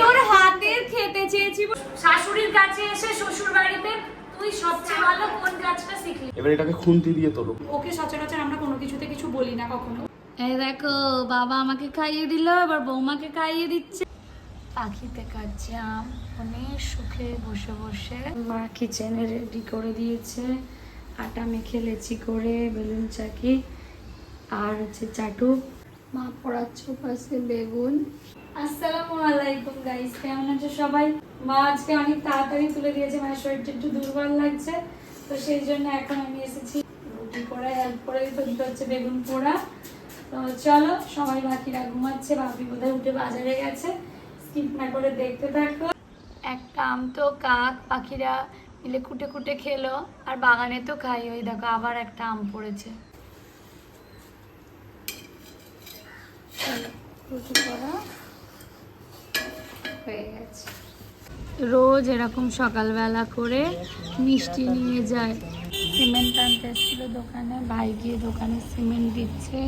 তোর হাতের খেতে চেয়েছি শাশুড়ির কাছে এসে শ্বশুর বাড়িতে তুই সবচেয়ে ভালো কোন কাজটা শিখলি? এবার এটাকে খুন্তি দিয়ে তোলো। ওকে সচরাচর আমরা কোনো কিছুতে কিছু বলি না কখনো। এই দেখো বাবা আমাকে খাইয়ে দিল এবার বৌমাকে খাইয়ে দিচ্ছে। পাখিতে কাটছে আম অনেক সুখে বসে বসে। মা কিচেনে রেডি করে দিয়েছে আটা মেখে লেচি করে বেলুন চাকি আর হচ্ছে চাটু। মা পড়াচ্ছে পাশে বেগুন। আসসালামু আলাইকুম গাইস কেমন আছো সবাই? মা আজকে অনেক তাড়াতাড়ি তুলে দিয়েছে মায়ের শরীরটা একটু দুর্বল লাগছে, তো সেই জন্য এখন আমি এসেছি রুটি করে হেল্প করে দিতে হচ্ছে বেগুন পোড়া। তো চলো, সবাই বাকিরা ঘুমাচ্ছে, ভাবি বোধহয় উঠে বাজারে গেছে। স্কিপ না করে দেখতে থাকো। একটা আম তো কাক, পাখিরা মিলে কুটে কুটে খেলো, আর বাগানে তো খাই, ওই দেখো আবার একটা আম পড়েছে। রুটি গেছে। রোজ এরকম সকালবেলা করে মিষ্টি নিয়ে যায়। সিমেন্ট আনতে এসেছিল দোকানে, ভাই গিয়ে দোকানে সিমেন্ট দিচ্ছে।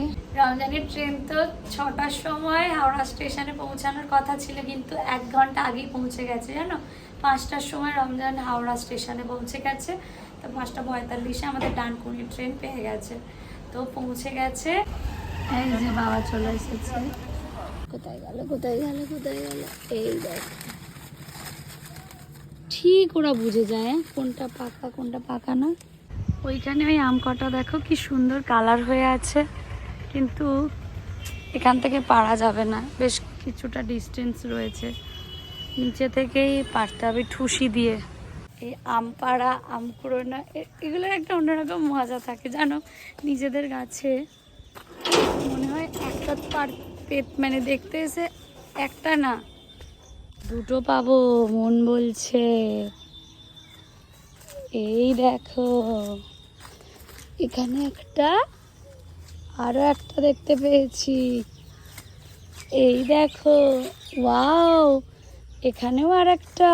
রমজানের ট্রেন তো ছটার সময় হাওড়া স্টেশনে পৌঁছানোর কথা ছিল, কিন্তু এক ঘণ্টা আগেই পৌঁছে গেছে, জানো? পাঁচটার সময় রমজান হাওড়া স্টেশনে পৌঁছে গেছে, তো পাঁচটা পঁয়তাল্লিশে আমাদের ডানকুনি ট্রেন পেয়ে গেছে। তো পৌঁছে গেছে। এই যে বাবা চলে এসেছে। কোথায় গেল কোথায় গেল কোথায় গেল? এই দেখ। ঠিক ওরা বুঝে যায় হ্যাঁ, কোনটা পাকা কোনটা পাকা না। ওইখানে ওই আম কটা দেখো কি সুন্দর কালার হয়ে আছে। কিন্তু এখান থেকে পারা যাবে না বেশ কিছুটা ডিস্টেন্স রয়েছে। নিচে থেকেই পারতে হবে ঠুসি দিয়ে। এই আম পাড়া আম কুড়োনা এগুলোর একটা অন্যরকম মজা থাকে জানো? নিজেদের গাছে। একটা পার মানে দেখতে এসে একটা না। দুটো পাবো, মন বলছে। এই দেখো, এখানে একটা, আরও একটা দেখতে পেয়েছি। এই দেখো, ওয়াও, এখানেও আর একটা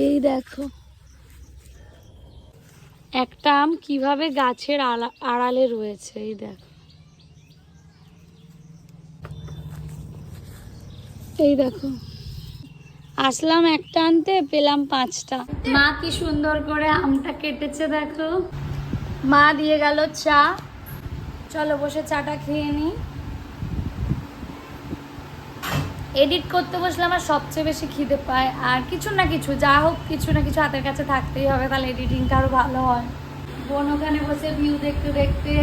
এই দেখো। একটা আম কীভাবে গাছের আড়ালে রয়েছে, এই দেখো। এই দেখো। আসলাম একটা আনতে, পেলাম পাঁচটা। মা কি সুন্দর করে আমটা কেটেছে দেখো। মা দিয়ে গেল চা। চলো বসে চাটা খেয়ে নি। এডিট করতে বসলে আমার সবচেয়ে বেশি খিদে পায়। আর কিছু না কিছু, যা হোক কিছু না কিছু হাতের কাছে থাকতেই হবে, তাহলে এডিটিংটা আরও ভালো হয়। বোন ওখানে বসে ভিউ দেখতে দেখতে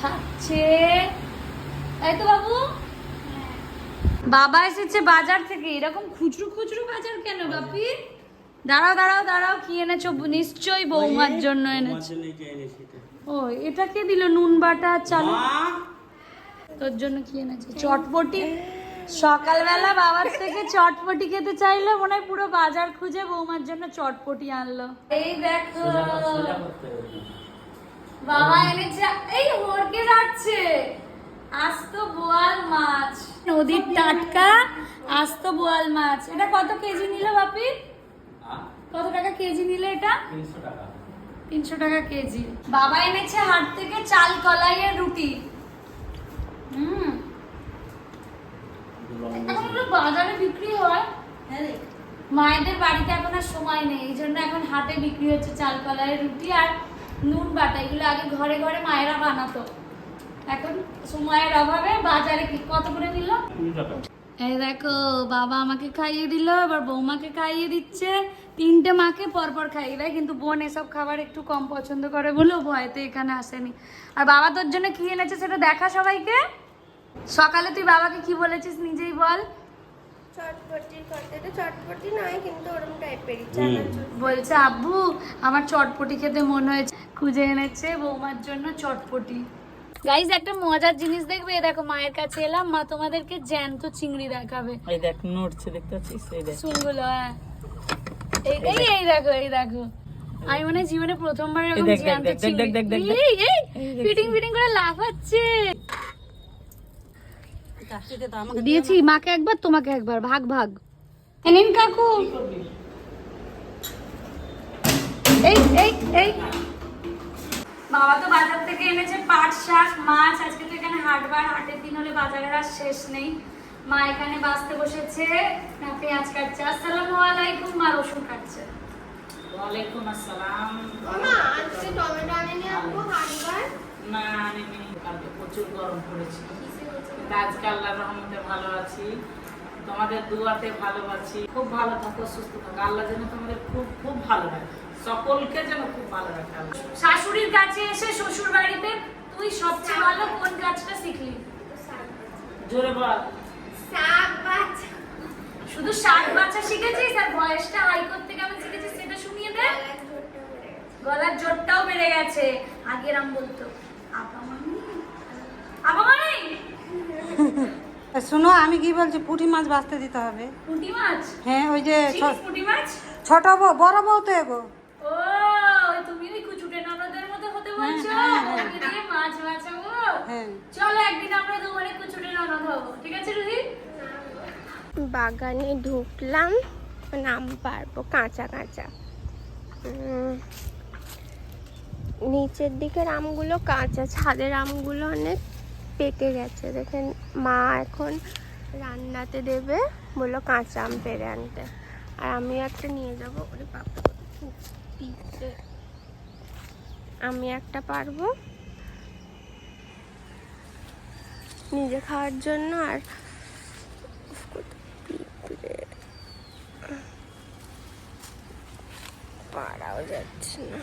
খাচ্ছে। তাই তো বাবু বাবা এসেছে বাজার থেকে। এরকম খুচরো খুচরো বাজার কেন বাপি? দাঁড়াও দাঁড়াও দাঁড়াও কি এনেছো? নিশ্চয়ই বৌমার জন্য এনেছো। ও এটা কে দিল? নুন বাটা চালু? তোর জন্য কি এনেছে? চটপটি? সকালবেলা বাবার থেকে চটপটি খেতে চাইলো মনে হয় পুরো বাজার খুঁজে বৌমার জন্য চটপটি আনলো। এই দেখো। বাবা এনেছে এই হরকে যাচ্ছে আস্ত বোয়াল মাছ। নদীর টাটকা আস্ত বোয়াল মাছ। এটা কত কেজি নিল বাপি? কত টাকা কেজি নিলে এটা? তিনশো টাকা। কেজি। বাবা এনেছে হাট থেকে চাল কলাইয়ের রুটি। হুম। বাজারে বিক্রি হয়। হ্যাঁ মায়েদের বাড়িতে এখন আর সময় নেই। এই জন্য এখন হাটে বিক্রি হচ্ছে চাল কলাইয়ের রুটি আর নুন বাটা। এগুলো আগে ঘরে ঘরে মায়েরা বানাতো। এখন সময়ের অভাবে বাজারে কি কত করে দিল? এই দেখো বাবা আমাকে খাইয়ে দিল এবার বৌমাকে খাইয়ে দিচ্ছে। তিনটে মাকে পরপর খাইয়ে দেয় কিন্তু বোন এসব খাবার একটু কম পছন্দ করে বলে ও ভয়তে এখানে আসেনি। আর বাবা তোর জন্য কি এনেছে সেটা দেখা সবাইকে? সকালে তুই বাবাকে কি বলেছিস নিজেই বল। বলছে আব্বু আমার চটপটি খেতে মনে হয়েছে। খুঁজে এনেছে বৌমার জন্য চটপটি। গাইজ একটা মজার জিনিস দেখবে? দেখো মায়ের কাছে এলাম মা তোমাদেরকে জ্যান্ত চিংড়ি দেখাবে। এই দেখ নড়ছে দেখতে পাচ্ছিস? এই দেখ। চুলগুলো হ্যাঁ। এই এই এই দেখো এই দেখো। আমি মনে জীবনে প্রথমবার এরকম জ্যান্ত চিংড়ি দেখ, দেখ, দেখ। এই এই! ফিটিং ফিটিং করে লাফাচ্ছে। দিয়েছি মাকে একবার তোমাকে একবার ভাগ ভাগ। নিন কাকু। এই এই এই। বাবা তো বাজার থেকে এনেছে পাট শাক মাছ। আজকে তো এখানে হাটবার হাটের দিন হলে বাজারের আর শেষ নেই। মা এখানে বাঁচতে বসেছে না পেঁয়াজ কাটছে। আসসালামু আলাইকুম মা রসুন কাটছে। ওয়ালাইকুম আসসালাম। মামা আজকে টমেটো আনেনি আপু হাটবার? না আনিনি। কালকে প্রচুর গরম পড়েছে কিন্তু আজকে আল্লাহর রহমতে ভালো আছি। তোমাদের দুয়াতে ভালো আছি খুব ভালো থাকো সুস্থ থাকো। আল্লাহ যেন তোমাদের খুব খুব ভালো রাখে। সকলকে যেন খুব ভালো রাখে শাশুড়ির কাছে এসে শ্বশুর বাড়িতে তুই সবচেয়ে ভালো কোন কাজটা শিখলি? জোরে বল। শাক বাচ্চা শুধু শাক বাচ্চা শিখেছিস আর বয়সটা হাই করতে কেমন শিখেছিস সেটা শুনিয়ে দে। গলার জোরটাও বেড়ে গেছে। আগে রাম বলতো আপা মামি? আপা মামি? শোনো আমি কি বলছি পুঁটি মাছ বাঁচতে দিতে হবে। পুঁটি মাছ? হ্যাঁ ওই যে পুঁটি মাছ? ছোট বউ বড় বউ তো এগো। ও তুমি ওই কুচুটে ননদের মতো হতে হ্যাঁ, বলছো? হ্যাঁ, হ্যাঁ। দিয়ে মাছ বাঁচাবো? হ্যাঁ। চলো একদিন আমরা দুবারে কুচুটে ননদ হব ঠিক আছে রুহি? বাগানে ঢুকলাম নাম পারব কাঁচা কাঁচা। নিচের দিকের আমগুলো কাঁচা ছাদের আমগুলো অনেক পেকে গেছে। দেখেন মা এখন রান্নাতে দেবে বলল কাঁচা আম পেরে আনতে। আর আমি একটা নিয়ে যাব। ওরে পিঁপড়ে। আমি একটা পারব নিজে খাওয়ার জন্য আর পিঁপড়ে পারাও যাচ্ছে না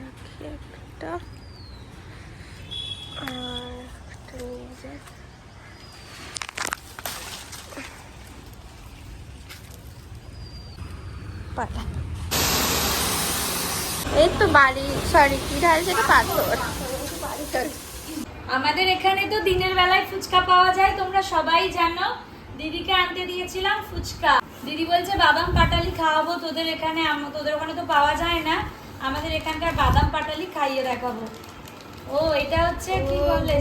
রাখি একটা আর একটা নিয়ে যাই পাতা। এই তো বাড়ি সরি কি ঢালছে এটা পাথর আমাদের এখানে তো দিনের বেলায় ফুচকা পাওয়া যায় তোমরা সবাই জানো। দিদিকে আনতে দিয়েছিলাম ফুচকা। দিদি বলছে বাদাম পাটালি খাওয়াবো তোদের এখানে তোদের ওখানে তো পাওয়া যায় না। আমাদের এখানকার বাদাম পাটালি খাইয়ে দেখাবো। ও এটা হচ্ছে কি বলে?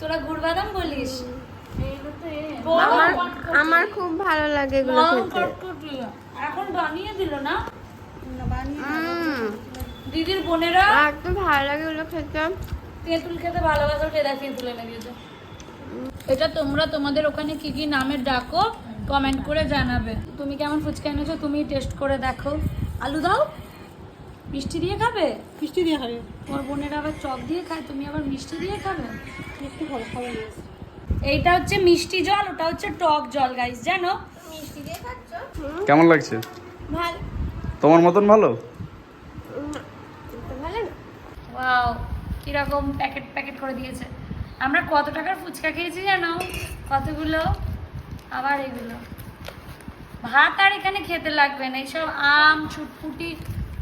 তোরা গুড় বাদাম বলিস আমার খুব ভালো লাগে এগুলো খেতে। এখন বানিয়ে দিল না? দিদির বোনেরা? তো ভালো লাগে এগুলো খেতে। তেঁতুল খেতে ভালোবাসো খেদা তেঁতুলে লেগেছে এটা তোমরা তোমাদের ওখানে কি কি নামে ডাকো কমেন্ট করে জানাবে। তুমি কেমন ফুচকা এনেছো তুমি টেস্ট করে দেখো। আলু দাও। মিষ্টি দিয়ে খাবে? মিষ্টি দিয়ে হবে তোমার বোনেরা আবার চপ দিয়ে খায় তুমি আবার মিষ্টি দিয়ে খাবে? মিষ্টি ভালো খাবে এইটা হচ্ছে মিষ্টি জল ওটা হচ্ছে টক জল গাইস জানো? মিষ্টি দিয়ে কেমন লাগছে? ভালো। তোমার মতন ভালো? উম, তো ভালো না? ওয়াও কীরকম প্যাকেট প্যাকেট করে দিয়েছে। আমরা কত টাকার ফুচকা খেয়েছি জানো? কতগুলো? আবার এগুলো। ভাত আর এখানে খেতে লাগবে না এইসব আম ছুটফুটি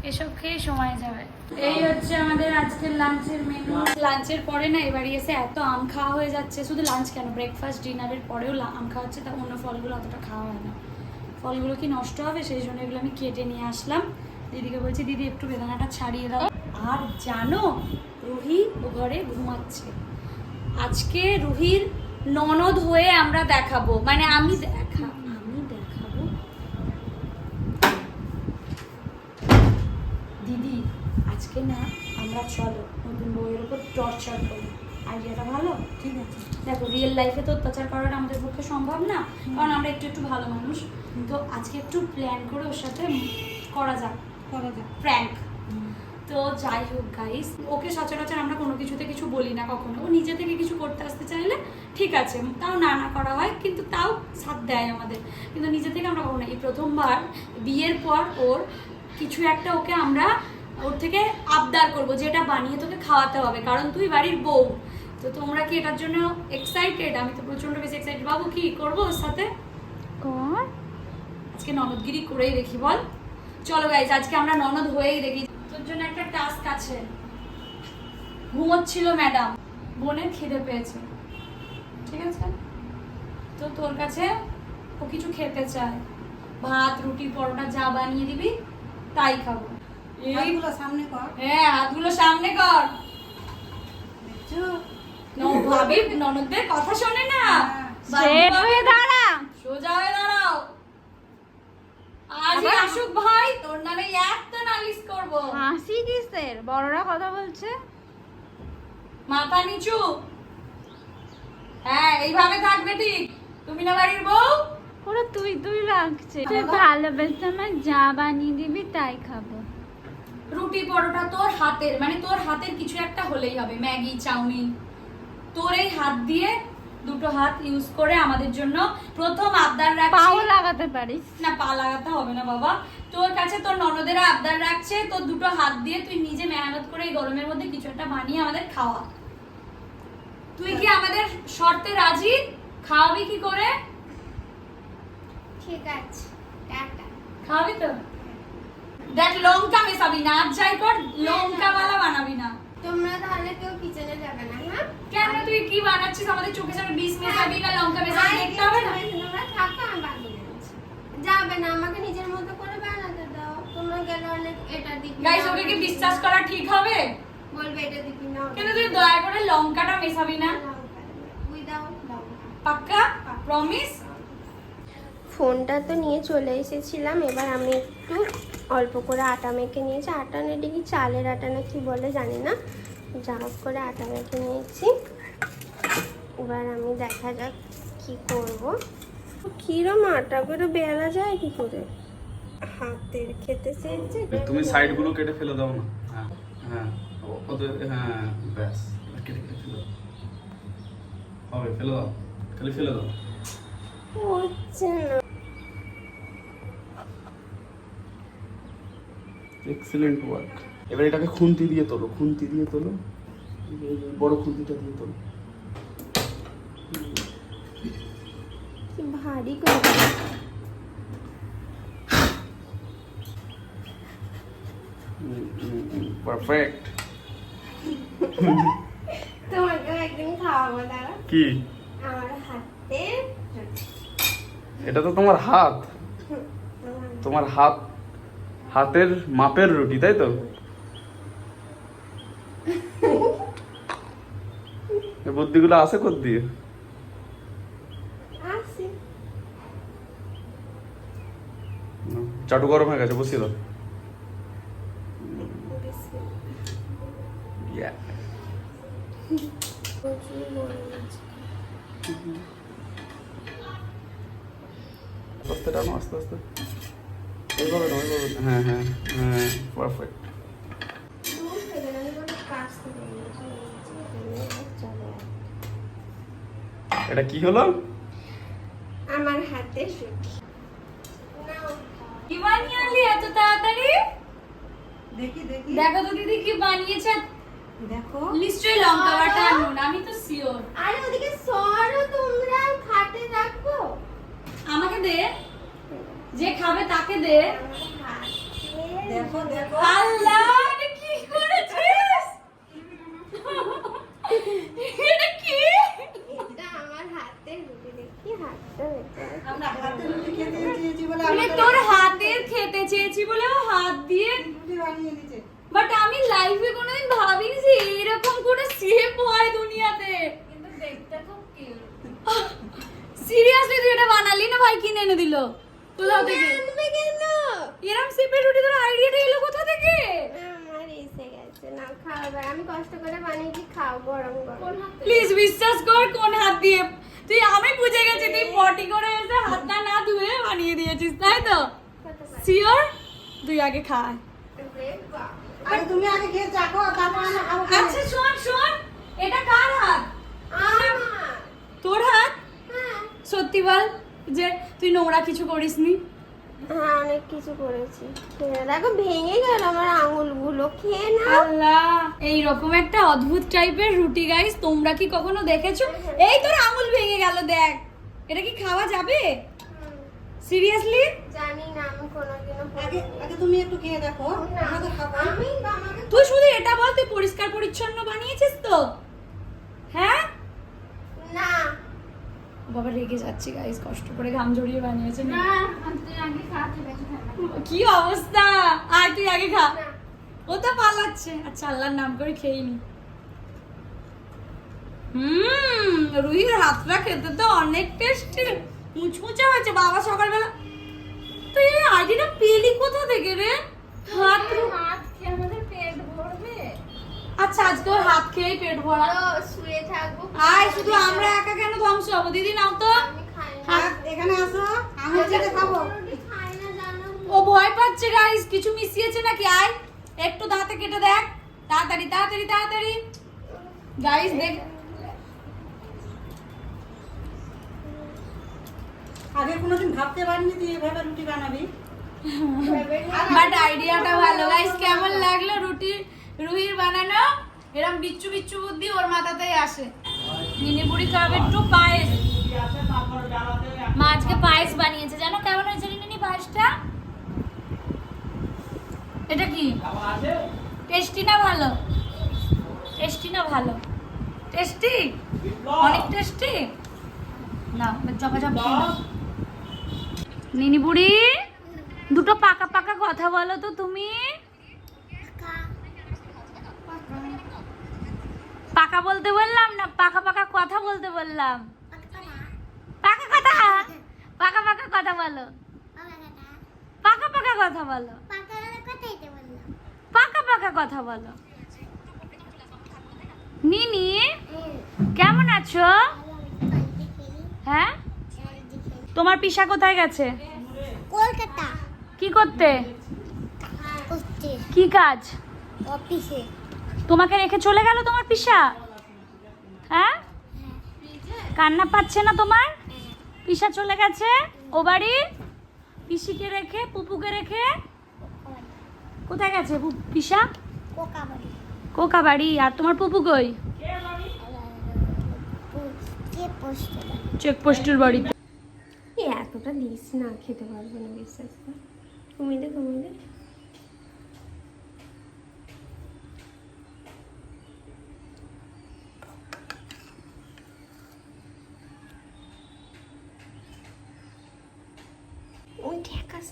এসব খেয়ে সময় যাবে। এই হচ্ছে আমাদের আজকের লাঞ্চের মেনু লাঞ্চের পরে না এবারে এসে এত আম খাওয়া হয়ে যাচ্ছে। শুধু লাঞ্চ কেন? ব্রেকফাস্ট ডিনারের পরেও আম খাওয়া হচ্ছে তা অন্য ফলগুলো অতটা খাওয়া হয় না। ফলগুলো কি নষ্ট হবে? সেই জন্য এগুলো আমি কেটে নিয়ে আসলাম। দিদিকে বলছি, দিদি, একটু বেদানাটা ছাড়িয়ে দাও। আর জানো, রুহি ও ঘরে ঘুমাচ্ছে। আজকে রুহির ননদ হয়ে আমরা দেখাবো। মানে আমি দেখা, আমি দেখাবো। দিদি, আজকে না, আমরা চলো নতুন বউয়ের উপর টর্চার করি আইডিয়াটা ভালো? ঠিক আছে। দেখো রিয়েল লাইফে তো অত্যাচার করাটা আমাদের পক্ষে সম্ভব না। কারণ আমরা একটু একটু ভালো মানুষ। তো আজকে একটু প্ল্যান করে ওর সাথে করা যাক। করা যাক। প্র্যাঙ্ক তো যাই হোক গাইস ওকে সচরাচর আমরা কোনো কিছুতে কিছু বলি না কখনো। ও নিজে থেকে কিছু করতে আসতে চাইলে ঠিক আছে তাও না না করা হয় কিন্তু তাও সাথ দেয় আমাদের। কিন্তু নিজে থেকে আমরা কখনো এই প্রথমবার বিয়ের পর ওর কিছু একটা ওকে আমরা ওর থেকে আবদার করব যেটা বানিয়ে তোকে খাওয়াতে হবে। কারণ তুই বাড়ির বউ। তো তোমরা কি এটার জন্য এক্সাইটেড আমি তো প্রচণ্ড বেশি এক্সাইটেড বাবু কি করব ওর সাথে? আজকে ননদগিরি করেই দেখি বল। চলো গাইজ আজকে আমরা ননদ হয়েই দেখি। তোর জন্য একটা টাস্ক আছে। ঘুমোচ্ছিল ম্যাডাম বোনের খিদে পেয়েছে। ঠিক আছে? তো তোর কাছে ও কিছু খেতে চায়। ভাত রুটি পরোটা যা বানিয়ে দিবি তাই খাব। এইগুলো সামনে কর। হ্যাঁ হাতগুলো সামনে কর। ভাবি ননদদের কথা শোনে না? হ্যাঁ। হয়ে দাঁড়া সোজা হয়ে দাঁড়াও। আজই আসুক ভাই তোর নামে একটা নালিশ করব। হাসি বয়সের বড়রা কথা বলছে। মাথা নিচু। হ্যাঁ এইভাবে থাকবে ঠিক। তুমি না বাড়ির বউ? ওরা তুই তুই লাগছে তুই ভালোবেসে আমার যা বানিয়ে দিবি তাই খাব। রুটি পরোটা তোর হাতের মানে তোর হাতের কিছু একটা হলেই হবে। Maggi chow mein. তোর এই হাত দিয়ে দুটো হাত ইউজ করে আমাদের জন্য প্রথম আবদার রাখছি। পাও লাগাতে পারিস। না পা লাগাতে হবে না বাবা। তোর কাছে তোর ননদেরা আবদার রাখছে তোর দুটো হাত দিয়ে তুই নিজে মেহনত করে এই গরমের মধ্যে কিছু একটা বানিয়ে আমাদের খাওয়া। তুই কি আমাদের শর্তে রাজি? খাওয়াবি কি করে? ঠিক আছে টাটা। খাওয়াবি তো? দেখ লঙ্কা মেশাবি না আর যাই কর লঙ্কা বালা বানাবি না তোমরা তাহলে কেউ কিচেনে যাবে না হ্যাঁ কেন তুই কি বানাচ্ছিস? আমাদের চোখে সামনে বিষ মেশাবি না লঙ্কা মেশাবি দেখতে হবে না? তোমরা থাকো আমি বানিয়ে দিচ্ছি যাবে না আমাকে নিজের মতো করে বানাতে দাও। তোমরা গেলে অনেক এটা দিবি গাইস ওকে কি বিশ্বাস করা ঠিক হবে? বলবে এটা দিবি না কিন্তু তুই দয়া করে লঙ্কাটা মেশাবি না। পাক্কা? প্রমিস ফোনটা তো নিয়ে চলে এসেছিলাম এবার আমি একটু অল্প করে আটা মেখে নিয়েছি। আটা নেটে কি চালের আটা না কি বলে জানি না। যা হোক করে আটা মেখে নিয়েছি। এবার আমি দেখা যাক কি করব। কিরম আটা? করে বেলা যায় কি করে? হাতের খেতে চেয়েছে। তুমি সাইডগুলো কেটে ফেলে দাও না। হ্যাঁ হ্যাঁ ওদের হ্যাঁ ব্যাস কেটে কেটে ফেলে দাও। হবে ফেলে দাও খালি ফেলে দাও। হচ্ছে না। এক্সিলেন্ট ওয়ার্ক এবার এটাকে খুন্তি দিয়ে তোলো খুন্তি দিয়ে তোলো বড় খুন্তিটা দিয়ে তোলো। কি ভারী করে পারফেক্ট তোমাকেও একদিন খাওয়াবো দাঁড়া। কি? আমার হাতে এটা তো তোমার হাত। তোমার হাত হাতের মাপের রুটি তাই তো? বুদ্ধিগুলো আছে কোথ দিয়ে আসি চাটু গরম হয়ে গেছে বসিয়ে দাও। আস্তে টানো আস্তে আস্তে। এইভাবে না ওইভাবে হ্যাঁ হ্যাঁ হ্যাঁ পারফেক্ট। এটা কি হলো? আমার হাতে সুটি নাও কি বানিয়ে আনলি এত তাড়াতাড়ি। দেখি দেখি। দেখো তো দিদি কি বানিয়েছে। দেখো। নিশ্চয়ই লঙ্কা বাটা আর নুন আমি তো শিওর আরে ওদিকে সরো তোমরা খাটে রাখো। আমাকে দে। যে খাবে তাকে দে। দেখো দেখো। আল্লাহ কি করেছিস এটা কি এটা আমার হাতে রুটি দেখি হাতটা দেখতে আমরা হাতে রুটি খেতে চেয়েছি বলে মানে আমাকে তোর হাতের খেতে চেয়েছি বলে ও হাত দিয়ে বাট আমি লাইফে কোনোদিন ভাবিনি যে এরকম করে শেপ হয় দুনিয়াতে। কিন্তু দেখতে খুব সিরিয়াসলি তুই এটা বানালি না ভাই? কিনে এনে দিল? কোথাও থেকে? এরকম রুটি তোর আইডিয়াটা এলো কোথা থেকে? আমার না খাওয়াবে আমি কষ্ট করে বানিয়েছি খাও? গরম গরম। প্লিজ বিশ্বাস কর কোন হাত দিয়ে। তুই আমি বুঝে গেছি তুই পটি করে এসে হাতটা না ধুয়ে বানিয়ে দিয়েছিস তাই তো? শিওর তুই আগে খা। আরে তুমি আগে খেয়ে চাখো তারপর আমি খাব আচ্ছা শোন শোন। এটা কার হাত? তোর হাত? হ্যাঁ। সত্যি বল যে তুই নোংরা কিছু করিসনি? হ্যাঁ অনেক কিছু করেছি। দেখো ভেঙে গেল আমার আঙুলগুলো। খেয়ে না আল্লাহ এই রকম একটা অদ্ভুত টাইপের রুটি গাইস তোমরা কি কখনো দেখেছ? এই তোর আঙুল ভেঙে গেল দেখ। এটা কি খাওয়া যাবে? সিরিয়াসলি জানি না আমি কোনোদিনও আগে আগে তুমি একটু খেয়ে দেখো। আমাকে খাব আমি তুই শুধু এটা বল তুই পরিষ্কার পরিচ্ছন্ন বানিয়েছিস তো? হ্যাঁ? না। বাবা রেগে যাচ্ছি গাইস কষ্ট করে ঘাম ঝরিয়ে বানিয়েছে। কি অবস্থা? আর তুই আগে খা। ও তো পালাচ্ছে। আচ্ছা আল্লাহর নাম করে খেয়ে নি। হুম রুহির হাতটা খেতে তো অনেক টেস্টি মুচমুচে হয়েছে বাবা সকালবেলা। তুই এই আইডিটা পেলি কোথা থেকে রে? হাত হাত খেয়ে আমাদের পেট ভরে আচ্ছা আজকে ওর হাত খেয়েই পেট ভরা। থাকব। আয় শুধু আমরা একা কেন ধ্বংস হব? দিদি নাও তো। এখানে আসো। আমি যেটা খাব। রুটি খাই না জানো। ও ভয় পাচ্ছে গাইস কিছু মিশিয়েছে নাকি? আয় একটু দাঁতে কেটে দেখ। তাড়াতাড়ি তাড়াতাড়ি তাড়াতাড়ি। গাইস দেখ। আগে কোনোদিন ভাবতে পারিনি তুই এভাবে রুটি বানাবি। বাট আইডিয়াটা ভালো। গাইস কেমন লাগল রুটি রুহির বানানো? এরম বিচ্ছু বিচ্ছু বুদ্ধি ওর মাথাতেই আসে। নিনিপুরি খাবে একটু পায়েস। মা আজকে পায়েস বানিয়েছে। জানো কেমন হয়েছে নিনি পায়েসটা? এটা কি? টেস্টি না ভালো? টেস্টি না ভালো? টেস্টি? অনেক টেস্টি? না চাপ নিনি বুড়ি, দুটো পাকা পাকা কথা বলো তো তুমি। পাকা বলতে বললাম না পাকা পাকা কথা বলতে বললাম? পাকা কথা? পাকা পাকা কথা বলো। পাকা পাকা কথা বলো। পাকা পাকা কথা বলো। নিনি কেমন আছো? হ্যাঁ? তোমার পিসা কোথায় গেছে? কলকাতা। কি করতে? কি কাজ? অফিসে। তোমাকে রেখে চলে গেল তোমার পিসা? হ্যাঁ? কান্না পাচ্ছে না তোমার? পিসা চলে গেছে? ও বাড়ি? পিসিকে রেখে পুপুকে রেখে? কোথায় গেছে পিসা? কোকা বাড়ি আর তোমার পুপু কই? কে পোস্ট বাড়িতে এতটা দিস না খেতে পারব না বিশ্বাস কর। কমিয়ে দে।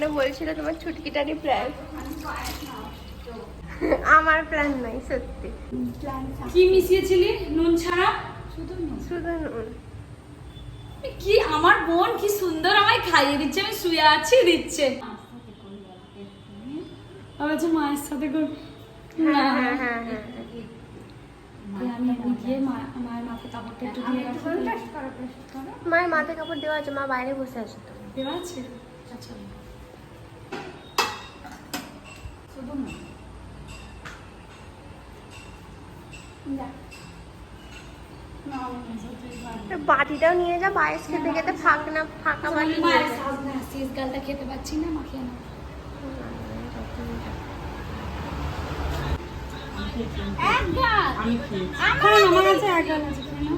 কেন বলছিল তোমার ছুটকিটারই প্ল্যান আমার প্ল্যান নাই সত্যি। কি মিশিয়েছিলি? নুন ছাড়া? শুধু নুন। কি আমার বোন? কি সুন্দর আমায় খাইয়ে দিচ্ছে আমি শুয়ে আছি দিচ্ছে। আবার যে মায়ের সাথে না। হ্যাঁ হ্যাঁ হ্যাঁ মায়ের মাথায় কাপড় দেওয়া আছে মা বাইরে বসে আছে তো। দেওয়া আছে? আচ্ছা। শুধু না দেখ। না, আমার কাছে তুই পারবি। বাটিটাও নিয়ে যা পায়েস খেতে খেতে ফাঁক না ফাঁকা বাটি যা। সাজনা শেষ গালটা খেতে পাচ্ছি না মাখিয়ে না আমি আমার আমার কাছে এক গাল আছে তাই না?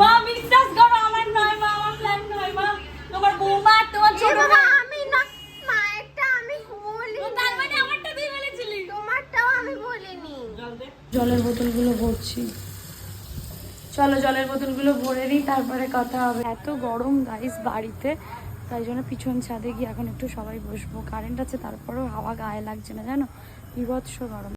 মা বিশ্বাস করো আমার নয় মা আমার প্ল্যান নয় মা তোমার বৌমা আর তোমার এ ছোট বাবা, ভাই। আমি না মায়েরটা আমি বলি তো তার মানে আমারটা তুই বলেছিলি তোমারটাও আমি বলিনি জলের বোতলগুলো ভরছি চলো জলের বোতলগুলো ভরে নিই, তারপরে কথা হবে। এত গরম গাইস বাড়িতে, তাই জন্য পিছন ছাদে গিয়ে এখন একটু সবাই বসবো। কারেন্ট আছে, তারপরেও হাওয়া গায়ে লাগছে না, জানো? বিভৎস গরম।